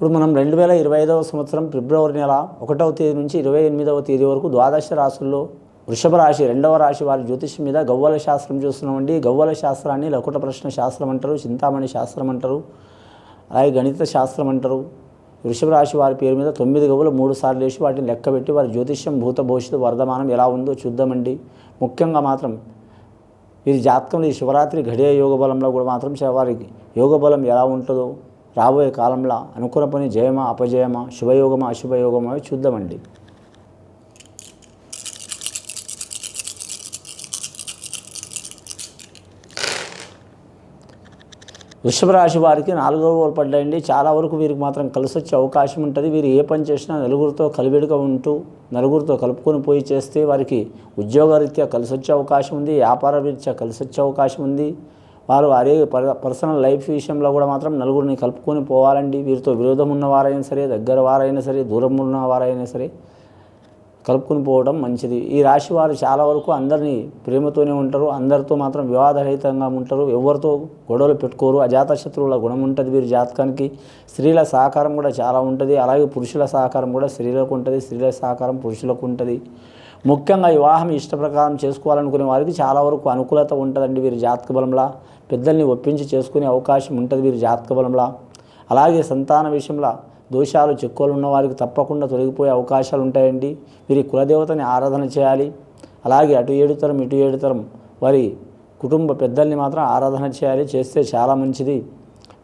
ఇప్పుడు మనం రెండు వేల ఇరవై ఐదవ సంవత్సరం ఫిబ్రవరి నెల ఒకటవ తేదీ నుంచి ఇరవై ఎనిమిదవ తేదీ వరకు ద్వాదశ రాశుల్లో వృషభ రాశి రెండవ రాశి వారి జ్యోతిష్యం మీద గవ్వల శాస్త్రం చూస్తున్నామండి. గవ్వల శాస్త్రాన్ని లకుట ప్రశ్న శాస్త్రం అంటారు చింతామణి శాస్త్రం అంటారు అలాగే గణిత శాస్త్రం అంటారు. వృషభ రాశి వారి పేరు మీద తొమ్మిది గవ్వలు మూడు సార్లు వేసి వాటిని లెక్కబెట్టి వారి జ్యోతిష్యం భూత భవిష్యత్తు వర్ధమానం ఎలా ఉందో చూద్దామండి. ముఖ్యంగా మాత్రం వీరి జాతకంలో ఈ శివరాత్రి ఘడియ యోగ బలంలో కూడా మాత్రం వారి యోగ బలం ఎలా ఉంటుందో రాబోయే కాలంలో అనుకున్న పని జయమా అపజయమా శుభయోగమా అశుభయోగమా అవి చూద్దామండి. వృషభ రాశి వారికి నాలుగో రోజులు పడ్డాయండి. చాలా వరకు వీరికి మాత్రం కలిసి వచ్చే అవకాశం ఉంటుంది. వీరు ఏ పని చేసినా నలుగురితో కలివిడిగా ఉంటూ నలుగురితో కలుపుకొని పోయి చేస్తే వారికి ఉద్యోగరీత్యా కలిసి వచ్చే అవకాశం ఉంది వ్యాపార రీత్యా కలిసి వచ్చే అవకాశం ఉంది. వారు అరే పర్- పర్సనల్ లైఫ్ విషయంలో కూడా మాత్రం నలుగురిని కలుపుకొని పోవాలండి. వీరితో విరోధం ఉన్నవారైనా సరే దగ్గర వారైనా సరే దూరం ఉన్న వారైనా సరే కలుపుకొని పోవడం మంచిది. ఈ రాశి వారు చాలా వరకు అందరినీ ప్రేమతోనే ఉంటారు. అందరితో మాత్రం వివాదరహితంగా ఉంటారు. ఎవరితో గొడవలు పెట్టుకోరు. అజాతశత్రువుల గుణం ఉంటుంది వీరి జాతకానికి. స్త్రీల సహకారం కూడా చాలా ఉంటుంది. అలాగే పురుషుల సహకారం కూడా స్త్రీలకు ఉంటుంది. స్త్రీల సహకారం పురుషులకు ఉంటుంది. ముఖ్యంగా వివాహం ఇష్ట ప్రకారం చేసుకోవాలనుకునే వారికి చాలా వరకు అనుకూలత ఉంటుందండి వీరి జాతక బలంలా. పెద్దల్ని ఒప్పించి చేసుకునే అవకాశం ఉంటుంది వీరి జాతక బలంలా. అలాగే సంతాన విషయంలో దోషాలు చిక్కులు ఉన్న వారికి తప్పకుండా తొలగిపోయే అవకాశాలు ఉంటాయండి. వీరి కులదేవతని ఆరాధన చేయాలి. అలాగే అటు ఏడుతరం ఇటు ఏడుతరం వారి కుటుంబ పెద్దల్ని మాత్రం ఆరాధన చేయాలి. చేస్తే చాలా మంచిది.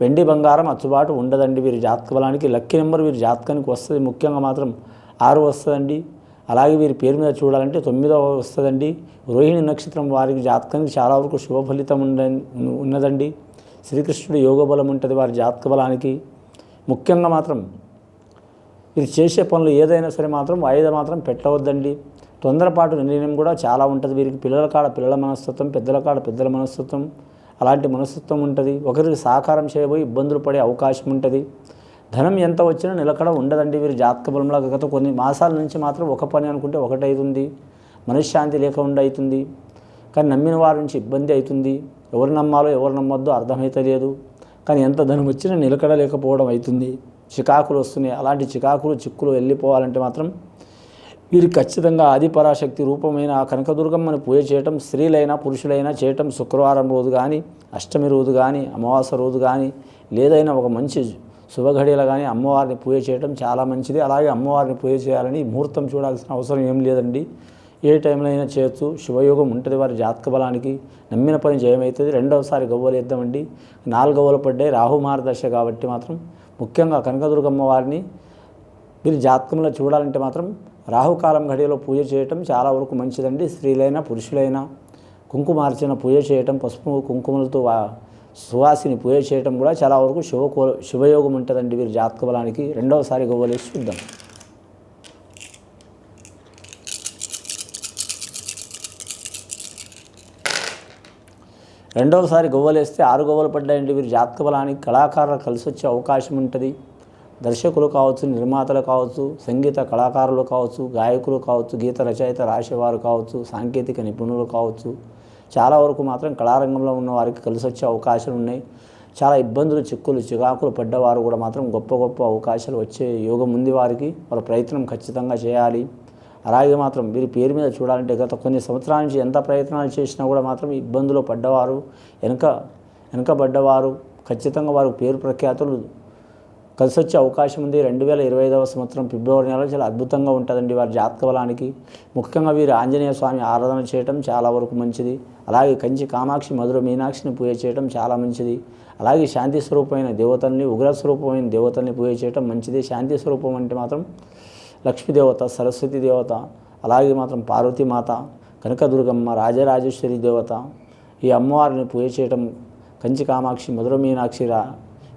వెండి బంగారం అచ్చుబాటు ఉండదండి వీరి జాతక బలానికి. లక్కీ నెంబర్ వీరి జాతకానికి వస్తుంది. ముఖ్యంగా మాత్రం ఆరు వస్తుందండి. అలాగే వీరి పేరు మీద చూడాలంటే తొమ్మిదవ వస్తుందండి. రోహిణి నక్షత్రం వారికి జాతకానికి చాలా వరకు శుభ ఫలితం ఉండ ఉన్నదండి. శ్రీకృష్ణుడు యోగ బలం ఉంటుంది వారి జాతక బలానికి. ముఖ్యంగా మాత్రం వీరు చేసే పనులు ఏదైనా సరే మాత్రం వాయిదా మాత్రం పెట్టవద్దండి. తొందరపాటు నిర్ణయం కూడా చాలా ఉంటుంది వీరికి. పిల్లల కాడ పిల్లల మనస్తత్వం పెద్దల కాడ పెద్దల మనస్తత్వం. అలాంటి మనస్తత్వం ఉంటుంది. ఒకరికి సహకారం చేయబోయి ఇబ్బందులు పడే అవకాశం ఉంటుంది. ధనం ఎంత వచ్చినా నిలకడ ఉండదండి వీరి జాతక బలంలో గత కొన్ని మాసాల నుంచి మాత్రం ఒక పని అనుకుంటే ఒకటి అవుతుంది మనశ్శాంతి లేకుండా అవుతుంది కానీ నమ్మిన వారి నుంచి ఇబ్బంది అవుతుంది ఎవరు నమ్మాలో ఎవరు నమ్మొద్దో అర్థమైతలేదు కానీ ఎంత ధనం వచ్చినా నిలకడ లేకపోవడం అవుతుంది చికాకులు వస్తున్నాయి. అలాంటి చికాకులు చిక్కులు వెళ్ళిపోవాలంటే మాత్రం వీరు ఖచ్చితంగా ఆదిపరాశక్తి రూపమైన ఆ కనకదుర్గమ్మని పూజ చేయటం స్త్రీలైనా పురుషులైనా చేయటం శుక్రవారం రోజు కానీ అష్టమి రోజు కానీ అమావాస్య రోజు కానీ లేదైనా ఒక మంచి శుభఘడియలు కానీ అమ్మవారిని పూజ చేయటం చాలా మంచిది. అలాగే అమ్మవారిని పూజ చేయాలని ముహూర్తం చూడాల్సిన అవసరం ఏం లేదండి. ఏ టైంలో అయినా చేయొచ్చు. శుభయోగం ఉంటుంది వారి జాతక బలానికి. నమ్మిన పని జయమవుతుంది రెండవసారి గవ్వలు ఇద్దామండి నాలుగు గవ్వలు పడ్డాయి. రాహు మార్గదర్శ కాబట్టి మాత్రం ముఖ్యంగా కనకదుర్గమ్మ వారిని మీరు జాతకంలో చూడాలంటే మాత్రం రాహుకాలం ఘడియలో పూజ చేయటం చాలా వరకు మంచిదండి. స్త్రీలైనా పురుషులైనా కుంకుమార్చన పూజ చేయటం పసుపు కుంకుమలతో సువాసిని పూజ చేయటం కూడా చాలా వరకు శుభకో శుభయోగం ఉంటుందండి వీరి జాతక బలానికి రెండవసారి గవ్వలేసి చూద్దాం. రెండవసారి గవ్వలేస్తే ఆరు గవ్వలు పడ్డాయండి వీరి జాతక బలానికి కళాకారులు కలిసి వచ్చే అవకాశం ఉంటుంది. దర్శకులు కావచ్చు నిర్మాతలు కావచ్చు సంగీత కళాకారులు కావచ్చు గాయకులు కావచ్చు గీత రచయిత రాసేవారు కావచ్చు సాంకేతిక నిపుణులు కావచ్చు చాలా వరకు మాత్రం కళారంగంలో ఉన్న వారికి కలిసి వచ్చే అవకాశాలు ఉన్నాయి. చాలా ఇబ్బందులు చిక్కులు చికాకులు పడ్డవారు కూడా మాత్రం గొప్ప గొప్ప అవకాశాలు వచ్చే యోగం ఉంది వారికి. వాళ్ళ ప్రయత్నం ఖచ్చితంగా చేయాలి. అలాగే మాత్రం వీరి పేరు మీద చూడాలంటే గత కొన్ని సంవత్సరాల నుంచి ఎంత ప్రయత్నాలు చేసినా కూడా మాత్రం ఇబ్బందులు పడ్డవారు వెనక వెనకబడ్డవారు ఖచ్చితంగా వారు పేరు ప్రఖ్యాతులు కలిసి వచ్చే అవకాశం ఉంది. రెండు వేల ఇరవై ఐదవ సంవత్సరం ఫిబ్రవరి నెలలో చాలా అద్భుతంగా ఉంటుందండి వారి జాతక బలానికి ముఖ్యంగా వీరు ఆంజనేయ స్వామి ఆరాధన చేయటం చాలా వరకు మంచిది. అలాగే కంచి కామాక్షి మధుర మీనాక్షిని పూజ చేయటం చాలా మంచిది. అలాగే శాంతి స్వరూపమైన దేవతల్ని ఉగ్ర స్వరూపమైన దేవతల్ని పూజ చేయటం మంచిది. శాంతి స్వరూపం అంటే మాత్రం లక్ష్మీదేవత సరస్వతి దేవత అలాగే మాత్రం పార్వతీమాత కనకదుర్గమ్మ రాజరాజేశ్వరి దేవత. ఈ అమ్మవారిని పూజ చేయటం కంచి కామాక్షి మధుర మీనాక్షి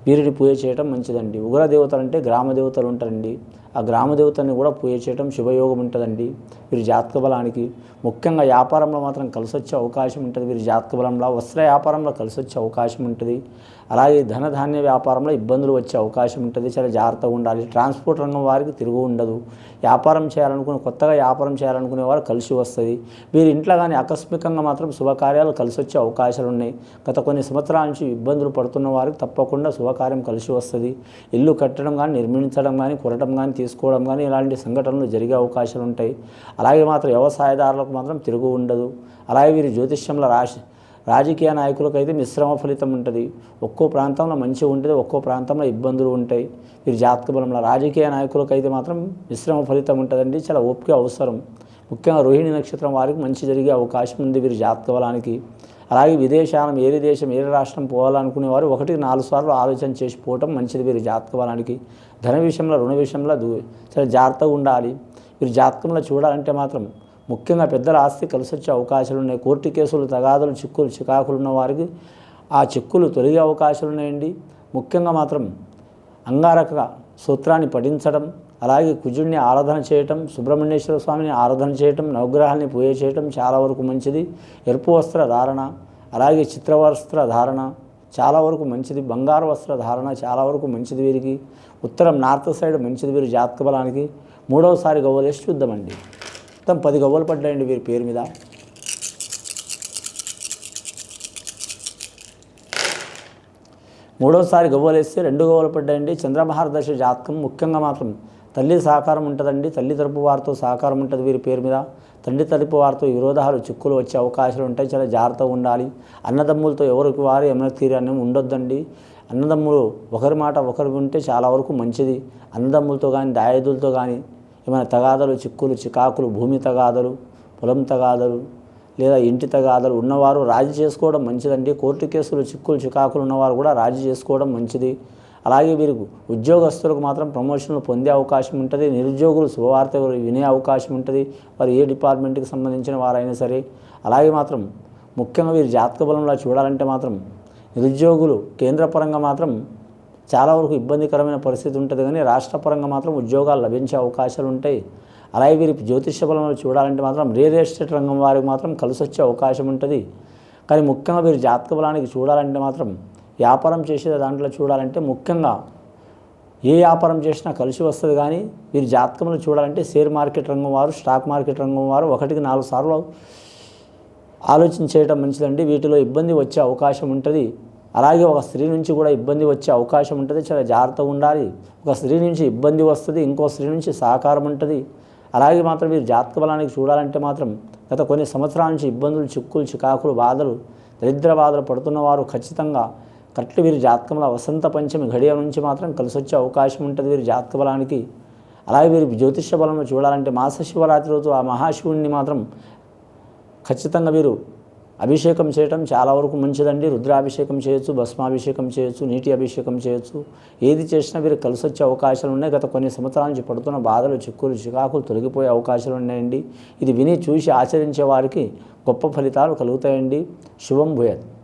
వీరిని పూజ చేయటం మంచిదండి. ఉగ్ర దేవతలు అంటే గ్రామ దేవతలు ఉంటారండి. ఆ గ్రామదేవతని కూడా పూజ చేయడం శుభయోగం ఉంటుందండి. వీరి జాతక బలానికి ముఖ్యంగా వ్యాపారంలో మాత్రం కలిసి వచ్చే అవకాశం ఉంటుంది. వీరి జాతక బలంలో వస్త్ర వ్యాపారంలో కలిసి వచ్చే అవకాశం ఉంటుంది. అలాగే ధనధాన్య వ్యాపారంలో ఇబ్బందులు వచ్చే అవకాశం ఉంటుంది. చాలా జాగ్రత్తగా ఉండాలి. ట్రాన్స్పోర్ట్ రంగం వారికి తిరుగు ఉండదు. వ్యాపారం చేయాలనుకుని కొత్తగా వ్యాపారం చేయాలనుకునే వారు కలిసి వస్తుంది. వీరి ఇంట్లో కానీ ఆకస్మికంగా మాత్రం శుభకార్యాలు కలిసి వచ్చే అవకాశాలు ఉన్నాయి. గత కొన్ని సంవత్సరాల నుంచి ఇబ్బందులు పడుతున్న వారికి తప్పకుండా శుభకార్యం కలిసి వస్తుంది. ఇల్లు కట్టడం కానీ నిర్మించడం కానీ కొనడం కానీ తీసుకోవడం కానీ ఇలాంటి సంఘటనలు జరిగే అవకాశాలు ఉంటాయి. అలాగే మాత్రం వ్యవసాయదారులకు మాత్రం తిరుగు ఉండదు. అలాగే వీరి జ్యోతిష్యంలో రాశి రాజకీయ నాయకులకైతే మిశ్రమ ఫలితం ఉంటుంది. ఒక్కో ప్రాంతంలో మంచిగా ఉంటుంది ఒక్కో ప్రాంతంలో ఇబ్బందులు ఉంటాయి. వీరి జాతక బలంలో రాజకీయ నాయకులకైతే మాత్రం మిశ్రమ ఫలితం ఉంటుందండి. చాలా ఓపిక అవసరం. ముఖ్యంగా రోహిణి నక్షత్రం వారికి మంచి జరిగే అవకాశం ఉంది వీరి జాతక బలానికి. అలాగే విదేశాలను ఏరే దేశం ఏరే రాష్ట్రం పోవాలనుకునే వారు ఒకటి నాలుగు సార్లు ఆలోచన చేసి పోవటం మంచిది వీరి జాతక బలానికి. ధన విషయంలో రుణ విషయంలో చాలా జాగ్రత్తగా ఉండాలి. వీరి జాతకంలో చూడాలంటే మాత్రం ముఖ్యంగా పెద్దల ఆస్తి కలిసి వచ్చే అవకాశాలు ఉన్నాయి. కోర్టు కేసులు తగాదులు చిక్కులు చికాకులు ఉన్న వారికి ఆ చిక్కులు తొలగే అవకాశాలు ఉన్నాయండి. ముఖ్యంగా మాత్రం అంగారక సూత్రాన్ని పఠించడం అలాగే కుజుడిని ఆరాధన చేయటం సుబ్రహ్మణ్యేశ్వర స్వామిని ఆరాధన చేయటం నవగ్రహాన్ని పూజ చేయటం చాలా వరకు మంచిది. ఎరుపు వస్త్ర ధారణ అలాగే చిత్ర వస్త్ర ధారణ చాలా వరకు మంచిది. బంగారు వస్త్ర ధారణ చాలా వరకు మంచిది వీరికి. ఉత్తరం నార్త్ సైడ్ మంచిది వీరి జాతక బలానికి. మూడవసారి గవ్వలేసి చూద్దామండి. మొత్తం పది గవ్వలు పడ్డాయండి వీరి పేరు మీద. మూడోసారి గవ్వలేస్తే రెండు గవ్వలు పడ్డాయండి. చంద్రమహారదశ జాతకం ముఖ్యంగా మాత్రం తల్లి సహకారం ఉంటుందండి. తల్లి తరపు వారితో సహకారం ఉంటుంది వీరి పేరు మీద. తండ్రి తరపు వారితో విరోధాలు చిక్కులు వచ్చే అవకాశాలు ఉంటాయి. చాలా జాగ్రత్తగా ఉండాలి. అన్నదమ్ములతో ఎవరికి వారు ఏమైనా తీరని ఉండొద్దండి. అన్నదమ్ములు ఒకరి మాట ఒకరు ఉంటే చాలా వరకు మంచిది. అన్నదమ్ములతో కానీ దాయదులతో కానీ ఏమైనా తగాదలు చిక్కులు చికాకులు భూమి తగాదలు పొలం తగాదలు లేదా ఇంటి తగాదలు ఉన్నవారు రాజీ చేసుకోవడం మంచిదండి. కోర్టు కేసులు చిక్కులు చికాకులు ఉన్నవారు కూడా రాజీ చేసుకోవడం మంచిది. అలాగే వీరికి ఉద్యోగస్తులకు మాత్రం ప్రమోషన్లు పొందే అవకాశం ఉంటుంది. నిరుద్యోగులు శుభవార్త వినే అవకాశం ఉంటుంది. వారు ఏ డిపార్ట్మెంట్కి సంబంధించిన వారైనా సరే. అలాగే మాత్రం ముఖ్యంగా వీరి జాతక బలంలో చూడాలంటే మాత్రం నిరుద్యోగులు కేంద్రపరంగా మాత్రం చాలా వరకు ఇబ్బందికరమైన పరిస్థితి ఉంటుంది. కానీ రాష్ట్రపరంగా మాత్రం ఉద్యోగాలు లభించే అవకాశాలు ఉంటాయి. అలాగే వీరి జ్యోతిష్య బలంలో చూడాలంటే మాత్రం రియల్ ఎస్టేట్ రంగం వారికి మాత్రం కలిసి వచ్చే అవకాశం ఉంటుంది. కానీ ముఖ్యంగా వీరి జాతక బలానికి చూడాలంటే మాత్రం వ్యాపారం చేసే దాంట్లో చూడాలంటే ముఖ్యంగా ఏ వ్యాపారం చేసినా కలిసి వస్తుంది కానీ వీరి జాతకంలో చూడాలంటే షేర్ మార్కెట్ రంగం వారు స్టాక్ మార్కెట్ రంగం వారు ఒకటికి నాలుగు సార్లు ఆలోచన చేయడం మంచిదండి. వీటిలో ఇబ్బంది వచ్చే అవకాశం ఉంటుంది. అలాగే ఒక స్త్రీ నుంచి కూడా ఇబ్బంది వచ్చే అవకాశం ఉంటుంది. చాలా జాగ్రత్తగా ఉండాలి. ఒక స్త్రీ నుంచి ఇబ్బంది వస్తుంది. ఇంకో స్త్రీ నుంచి సహకారం ఉంటుంది. అలాగే మాత్రం మీరు జాతక బలానికి చూడాలంటే మాత్రం గత కొన్ని సంవత్సరాల నుంచి ఇబ్బందులు చిక్కులు చికాకులు బాధలు దరిద్ర బాధలు పడుతున్న వారు ఖచ్చితంగా కరెక్ట్ వీరి జాతకంలో వసంత పంచమి గడియ నుంచి మాత్రం కలిసి వచ్చే అవకాశం ఉంటుంది వీరి జాతక బలానికి అలాగే వీరి జ్యోతిష్య బలంలో చూడాలంటే మాస శివరాత్రి రోజు ఆ మహాశివుణ్ణి మాత్రం ఖచ్చితంగా వీరు అభిషేకం చేయటం చాలా వరకు మంచిదండి. రుద్రాభిషేకం చేయొచ్చు భస్మాభిషేకం చేయొచ్చు నీటి అభిషేకం చేయొచ్చు. ఏది చేసినా వీరు కలిసి వచ్చే అవకాశాలు ఉన్నాయి. గత కొన్ని సంవత్సరాల నుంచి పడుతున్న బాధలు చిక్కులు చికాకులు తొలగిపోయే అవకాశాలు ఉన్నాయండి. ఇది విని చూసి ఆచరించే వారికి గొప్ప ఫలితాలు కలుగుతాయండి. శుభం భూయత్.